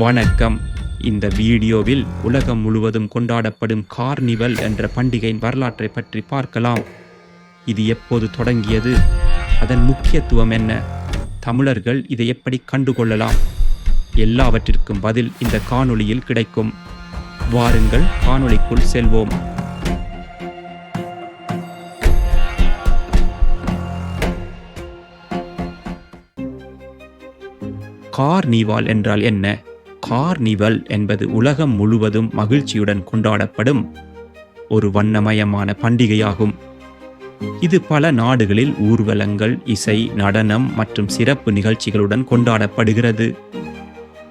வணக்கம். இந்த வீடியோவில் உலகம் முழுவதும் கொண்டாடப்படும் கார்னிவல் என்ற பண்டிகையின் வரலாற்றை பற்றி பார்க்கலாம். இது எப்போது தொடங்கியது? அதன் முக்கியத்துவம் என்ன? தமிழர்கள் இதை எப்படி கண்டுகொள்ளலாம்? எல்லாவற்றிற்கும் பதில் இந்த காணொளியில் கிடைக்கும். வாருங்கள் காணொளிக்குள் செல்வோம். கார்னிவால் என்றால் என்ன? கார்னிவல் என்பது உலகம் முழுவதும் மகிழ்ச்சியுடன் கொண்டாடப்படும் ஒரு வண்ணமயமான பண்டிகையாகும். இது பல நாடுகளில் ஊர்வலங்கள் இசை நடனம் மற்றும் சிறப்பு நிகழ்ச்சிகளுடன் கொண்டாடப்படுகிறது.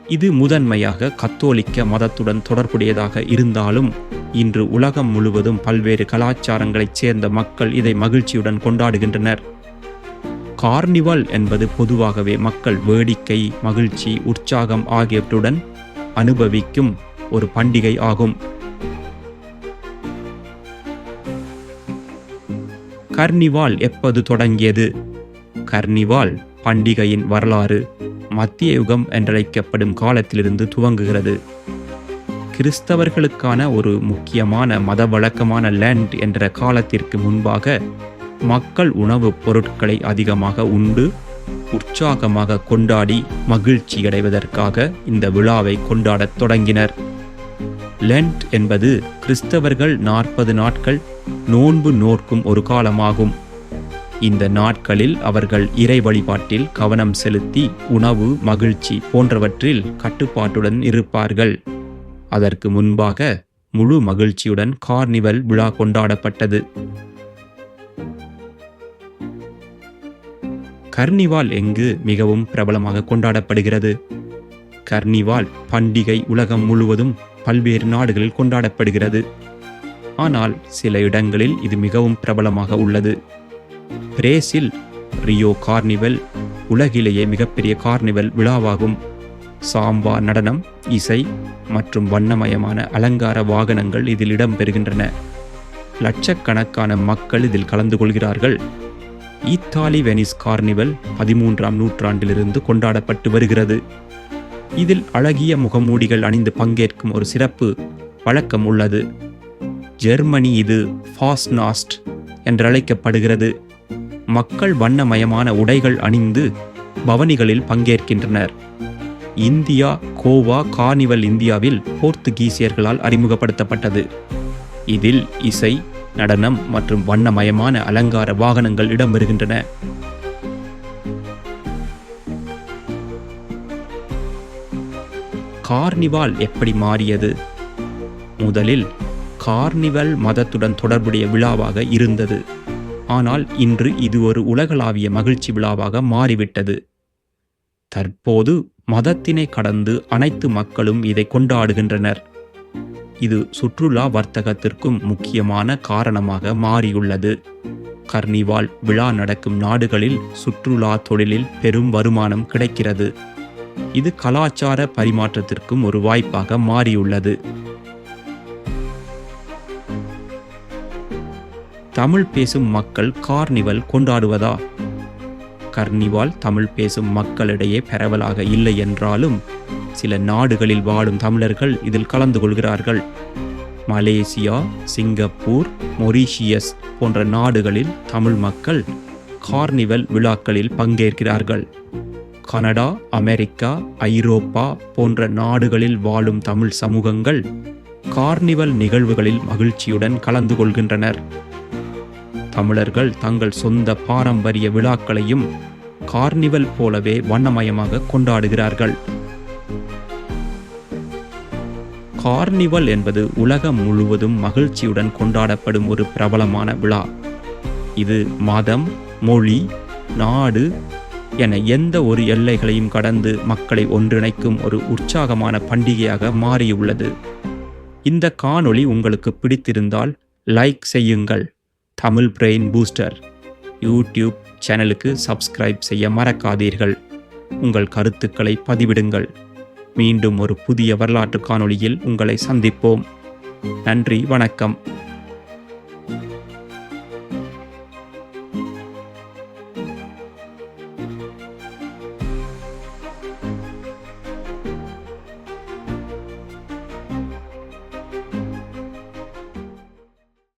இது முதன்மையாக கத்தோலிக்க மதத்துடன் தொடர்புடையதாக இருந்தாலும் இன்று உலகம் முழுவதும் பல்வேறு கலாச்சாரங்களைச் சேர்ந்த மக்கள் இதை மகிழ்ச்சியுடன் கொண்டாடுகின்றனர். கார்னிவல் என்பது பொதுவாகவே மக்கள் வேடிக்கை மகிழ்ச்சி உற்சாகம் ஆகியவற்றுடன் அனுபவிக்கும் ஒரு பண்டிகை ஆகும். கர்னிவால் எப்போது தொடங்கியது? கர்னிவால் பண்டிகையின் வரலாறு மத்திய யுகம் என்றழைக்கப்படும் காலத்திலிருந்து துவங்குகிறது. கிறிஸ்தவர்களுக்கான ஒரு முக்கியமான மத வழக்கமான லேண்ட் என்ற காலத்திற்கு முன்பாக மக்கள் உணவுப் பொருட்களை அதிகமாக உண்டு உற்சாகமாக கொண்டாடி மகிழ்ச்சியடைவதற்காக இந்த விழாவை கொண்டாடத் தொடங்கினர். லெண்ட் என்பது கிறிஸ்தவர்கள் நாற்பது நாட்கள் நோன்பு நோர்க்கும் ஒரு காலமாகும். இந்த நாட்களில் அவர்கள் இறை வழிபாட்டில் கவனம் செலுத்தி உணவு மகிழ்ச்சி போன்றவற்றில் கட்டுப்பாட்டுடன் இருப்பார்கள். அதற்கு முன்பாக முழு மகிழ்ச்சியுடன் கார்னிவல் விழா கொண்டாடப்பட்டது. கர்னிவால் எங்கு மிகவும் பிரபலமாக கொண்டாடப்படுகிறது. கர்னிவால் பண்டிகை உலகம் முழுவதும் பல்வேறு நாடுகளில் கொண்டாடப்படுகிறது. ஆனால் சில இடங்களில் இது மிகவும் பிரபலமாக உள்ளது. பிரேசில் ரியோ கார்னிவல் உலகிலேயே மிகப்பெரிய கார்னிவல் விழாவாகும். சாம்பா நடனம் இசை மற்றும் வண்ணமயமான அலங்கார வாகனங்கள் இதில் இடம்பெறுகின்றன. லட்சக்கணக்கான மக்கள் இதில் கலந்து கொள்கிறார்கள். ஈத்தாலி வெனிஸ் கார்னிவல் பதிமூன்றாம் நூற்றாண்டிலிருந்து கொண்டாடப்பட்டு வருகிறது. இதில் அழகிய முகமூடிகள் அணிந்து பங்கேற்கும் ஒரு சிறப்பு வழக்கம் உள்ளது. ஜெர்மனி இது ஃபாஸ்நாஸ்ட் என்றழைக்கப்படுகிறது. மக்கள் வண்ணமயமான உடைகள் அணிந்து பவனிகளில் பங்கேற்கின்றனர். இந்தியா கோவா கார்னிவல் இந்தியாவில் போர்த்துகீசியர்களால் அறிமுகப்படுத்தப்பட்டது. இதில் இசை நடனம் மற்றும் வண்ணமயமான அலங்கார வாகனங்கள் இடம்பெறுகின்றன கார்னிவால் எப்படி மாறியது? முதலில் கார்னிவல் மதத்துடன் தொடர்புடைய விழாவாக இருந்தது. ஆனால் இன்று இது ஒரு உலகளாவிய மகிழ்ச்சி விழாவாக மாறிவிட்டது. தற்போது மதத்தினை கடந்து அனைத்து மக்களும் இதை கொண்டாடுகின்றனர். இது சுற்றுலா வர்த்தகத்திற்கும் முக்கியமான காரணமாக மாறியுள்ளது. கர்னிவால் விழா நடக்கும் நாடுகளில் சுற்றுலா தொழிலில் பெரும் வருமானம் கிடைக்கிறது. இது கலாச்சார பரிமாற்றத்திற்கும் ஒரு வாய்ப்பாக மாறியுள்ளது. தமிழ் பேசும் மக்கள் கார்னிவல் கொண்டாடுவதா? கர்னிவால் தமிழ் பேசும் மக்களிடையே பரவலாக இல்லை என்றாலும் சில நாடுகளில் வாழும் தமிழர்கள் இதில் கலந்து கொள்கிறார்கள். மலேசியா சிங்கப்பூர் மொரீஷியஸ் போன்ற நாடுகளில் தமிழ் மக்கள் கார்னிவல் விழாக்களில் பங்கேற்கிறார்கள். கனடா அமெரிக்கா ஐரோப்பா போன்ற நாடுகளில் வாழும் தமிழ் சமூகங்கள் கார்னிவல் நிகழ்வுகளில் மகிழ்ச்சியுடன் கலந்து கொள்கின்றனர். தமிழர்கள் தங்கள் சொந்த பாரம்பரிய விழாக்களையும் கார்னிவல் போலவே வண்ணமயமாக கொண்டாடுகிறார்கள். கார்னிவல் என்பது உலகம் முழுவதும் மகிழ்ச்சியுடன் கொண்டாடப்படும் ஒரு பிரபலமான விழா. இது மதம் மொழி நாடு என எந்த ஒரு எல்லைகளையும் கடந்து மக்களை ஒன்றிணைக்கும் ஒரு உற்சாகமான பண்டிகையாக மாறியுள்ளது. இந்த காணொளி உங்களுக்கு பிடித்திருந்தால் லைக் செய்யுங்கள். Tamil brain booster. யூடியூப் சேனலுக்கு சப்ஸ்கிரைப் செய்ய மறக்காதீர்கள். உங்கள் கருத்துக்களை பதிவிடுங்கள். மீண்டும் ஒரு புதிய வரலாற்று காணொளியில் உங்களை சந்திப்போம். நன்றி வணக்கம்.